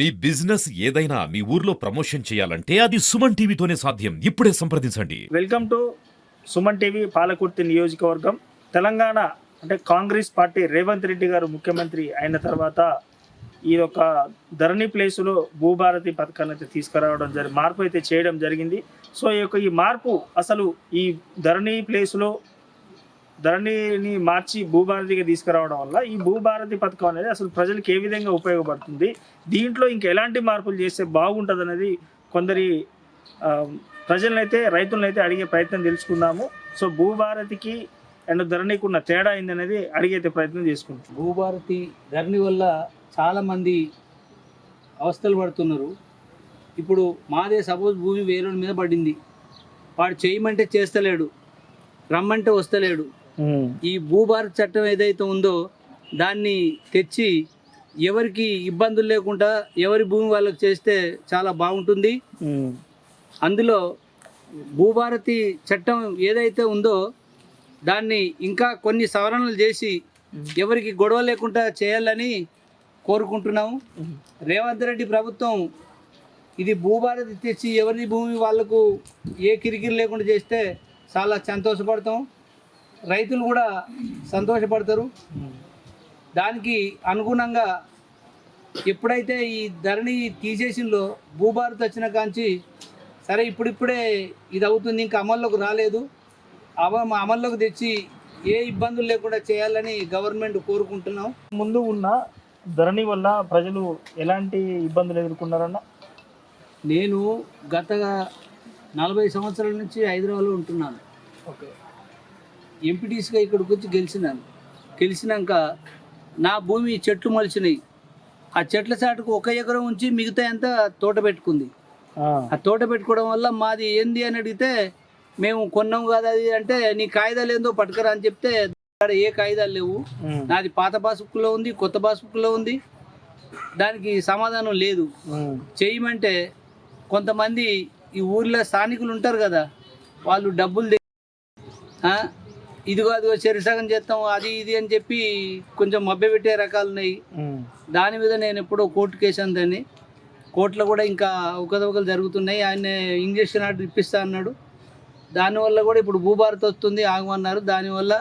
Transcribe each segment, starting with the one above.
మీ business ఏదైనా మీ ఊర్లో promotion చేయాలంటే అది సుమన్ టీవీతోనే సాధ్యం. ఇప్పుడే సంప్రదించండి. Welcome to Suman TV Palakurthi నియోజకవర్గం. తెలంగాణ అంటే కాంగ్రెస్ పార్టీ రేవంత్ రెడ్డి గారు ముఖ్యమంత్రి అయిన తర్వాత ఈ యొక్క ధరణి ప్లేసులో భూభారతి పథకాన్ని అయితే తీసుకురావడం జరిగి మార్పు అయితే చేయడం జరిగింది. సో ఈ యొక్క ఈ మార్పు అసలు ఈ ధరణి ప్లేసులో ధరణిని మార్చి భూభారతికి తీసుకురావడం వల్ల ఈ భూభారతి పథకం అనేది అసలు ప్రజలకు ఏ విధంగా ఉపయోగపడుతుంది? దీంట్లో ఇంకా ఎలాంటి మార్పులు చేస్తే బాగుంటుంది అనేది కొందరి ప్రజలనైతే రైతులనైతే అడిగే ప్రయత్నం తెలుసుకుందాము. సో భూభారతికి అండ్ ధరణికి ఉన్న తేడా ఏందనేది అడిగైతే ప్రయత్నం చేసుకుంటాం. భూభారతి ధరణి వల్ల చాలామంది అవస్థలు పడుతున్నారు. ఇప్పుడు మాదే సపోజ్ భూమి వేరే మీద పడింది. వాడు చేయమంటే చేస్తలేడు. రమ్మంటే వస్తలేడు. ఈ భూభారత చట్టం ఏదైతే ఉందో దాన్ని తెచ్చి ఎవరికి ఇబ్బందులు లేకుండా ఎవరి భూమి వాళ్ళకి చేస్తే చాలా బాగుంటుంది. అందులో భూభారతి చట్టం ఏదైతే ఉందో దాన్ని ఇంకా కొన్ని సవరణలు చేసి ఎవరికి గొడవ లేకుండా చేయాలని కోరుకుంటున్నాము. రేవంత్ రెడ్డి ప్రభుత్వం ఇది భూభారతి తెచ్చి ఎవరి భూమి వాళ్ళకు ఏ కిరికిరి లేకుండా చేస్తే చాలా సంతోషపడతాం. రైతులు కూడా సంతోషపడతారు. దానికి అనుగుణంగా ఎప్పుడైతే ఈ ధరణి తీసేసిందో భూభారతి వచ్చిన కాంచి సరే ఇప్పుడిప్పుడే ఇది అవుతుంది ఇంకా అమల్లోకి రాలేదు. అవ అమల్లోకి తెచ్చి ఏ ఇబ్బందులు లేకుండా చేయాలని గవర్నమెంట్ కోరుకుంటున్నాం. ముందు ఉన్న ధరణి వల్ల ప్రజలు ఎలాంటి ఇబ్బందులు ఎదుర్కొన్నారన్న? నేను గత నలభై సంవత్సరాల నుంచి హైదరాబాద్లో ఉంటున్నాను. ఓకే. ఎంపీటీసీగా ఇక్కడికి వచ్చి గెలిచినాను. గెలిచినాక నా భూమి చెట్లు మొలిచినాయి. ఆ చెట్ల చాటుకు ఒక ఎకరం ఉంచి మిగతా అంతా తోట పెట్టుకుంది. ఆ. తోట పెట్టుకోవడం వల్ల మాది ఏంది అని అడిగితే మేము కొన్నాం కదా అది అంటే నీ కాగితాలు ఏందో పట్టుకరా అని చెప్తే ఏ కాగితాలు లేవు. నాది పాత పాస్బుక్లో ఉంది కొత్త పాస్బుక్లో ఉంది. దానికి సమాధానం లేదు. చేయమంటే కొంతమంది ఈ ఊర్లో స్థానికులు ఉంటారు కదా వాళ్ళు డబ్బులు ఇదిగో అదిగో చెరిసగం చేస్తాం అది ఇది అని చెప్పి కొంచెం మభ్యపెట్టే రకాలు ఉన్నాయి. దాని మీద నేను ఎప్పుడో కోర్టు కేసాను దాన్ని కోర్టులో కూడా ఇంకా ఒకదొకలు జరుగుతున్నాయి. ఆయన ఇంజక్షన్ ఆర్డర్ ఇప్పిస్తా అన్నాడు. దానివల్ల కూడా ఇప్పుడు భూభారత్ వస్తుంది ఆగమన్నారు దానివల్ల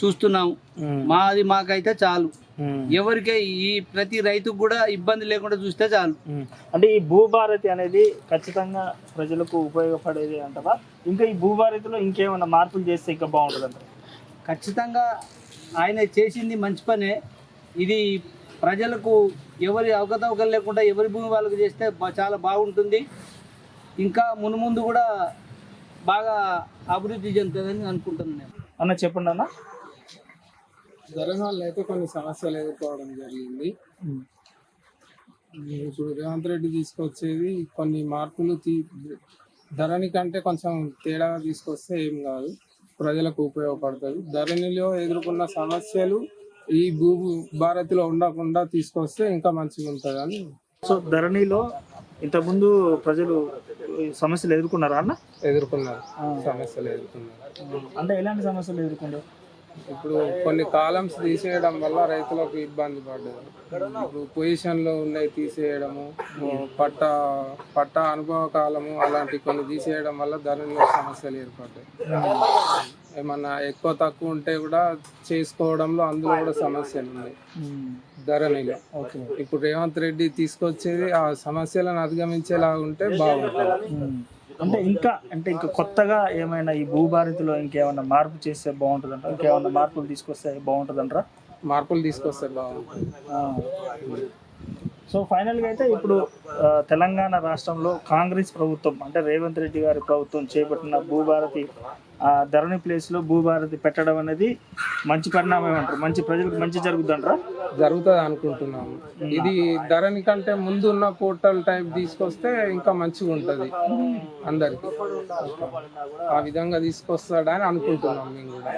చూస్తున్నాము. మాది మాకైతే చాలు. ఎవరికై ఈ ప్రతి రైతుకు కూడా ఇబ్బంది లేకుండా చూస్తే చాలు. అంటే ఈ భూభారతి అనేది ఖచ్చితంగా ప్రజలకు ఉపయోగపడేది అంటారా ఇంకా ఈ భూభారతిలో ఇంకేమైనా మార్పులు చేస్తే ఇంకా బాగుంటుంది ఖచ్చితంగా ఆయన చేసింది మంచి పనే. ఇది ప్రజలకు ఎవరి అవకతవకలు లేకుండా ఎవరి భూమి వాళ్ళకి చేస్తే చాలా బాగుంటుంది. ఇంకా మునుముందు కూడా బాగా అభివృద్ధి చెందుతుందని అనుకుంటున్నాను నేను. అన్న చెప్పండి అన్న. వల్ల అయితే కొన్ని సమస్యలు ఎదుర్కోవడం జరిగింది. ఇప్పుడు రేవంత్ రెడ్డి తీసుకొచ్చేది కొన్ని మార్పులు తీ ధరణి కంటే కొంచెం తేడాగా తీసుకొస్తే ఏం కాదు. ప్రజలకు ఉపయోగపడుతుంది ధరణిలో ఎదుర్కొన్న సమస్యలు ఈ భూ భారతిలో ఉండకుండా తీసుకొస్తే ఇంకా మంచిగా ఉంటుందని సో ధరణిలో ఇంతకుముందు ప్రజలు సమస్యలు ఎదుర్కొన్నారా అన్న? ఎదుర్కొన్నారు. సమస్యలు ఎదుర్కొన్నారు. అంటే ఎలాంటి సమస్యలు ఎదుర్కొన్నారు? ఇప్పుడు కొన్ని కాలమ్స్ తీసేయడం వల్ల రైతులకు ఇబ్బంది పడ్డది. ఇప్పుడు పొజిషన్లో ఉన్నాయి తీసేయడము పట్ట పట్ట అనుభవ కాలము అలాంటి కొన్ని తీసేయడం వల్ల ధరలో సమస్యలు ఏర్పడ్డాయి. ఏమన్నా ఎక్కువ తక్కువ ఉంటే కూడా చేసుకోవడంలో అందులో కూడా సమస్యలు ఉన్నాయి ధరణిలో. ఓకే. ఇప్పుడు రేవంత్ రెడ్డి తీసుకొచ్చేది ఆ సమస్యలను అధిగమించేలా ఉంటే బాగుంటుంది. అంటే ఇంకా అంటే ఇంకా కొత్తగా ఏమైనా ఈ భూభారతిలో ఇంకేమైనా మార్పు చేస్తే బాగుంటుందంట ఇంకేమైనా మార్పులు తీసుకొస్తే బాగుంటుందంటారా? మార్పులు తీసుకొస్తే బాగుంటుంది. సో ఫైనల్గా అయితే ఇప్పుడు తెలంగాణ రాష్ట్రంలో కాంగ్రెస్ ప్రభుత్వం అంటే రేవంత్ రెడ్డి గారి ప్రభుత్వం చేపట్టిన భూభారతి ధరణి ప్లేస్లో భూభారతి పెట్టడం అనేది మంచి పరిణామం అంటారు. మంచి ప్రజలకు మంచి జరుగుద్దంటారా జరుగుతుంది అనుకుంటున్నాము. ఇది ధరణి కంటే ముందు ఉన్న పోర్టల్ టైప్ తీసుకొస్తే ఇంకా మంచిగా ఉంటది అందరికి. ఆ విధంగా తీసుకొస్తాడని అనుకుంటున్నాం మేము కూడా.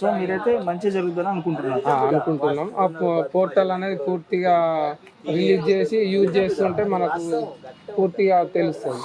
సో మీరైతే మంచి జరుగుతుందని అనుకుంటున్నారు. ఆ, అనుకుంటున్నాం ఆ పోర్టల్ అనేది పూర్తిగా రిలీజ్ చేసి యూజ్ చేస్తుంటే మనకు పూర్తిగా తెలుస్తుంది.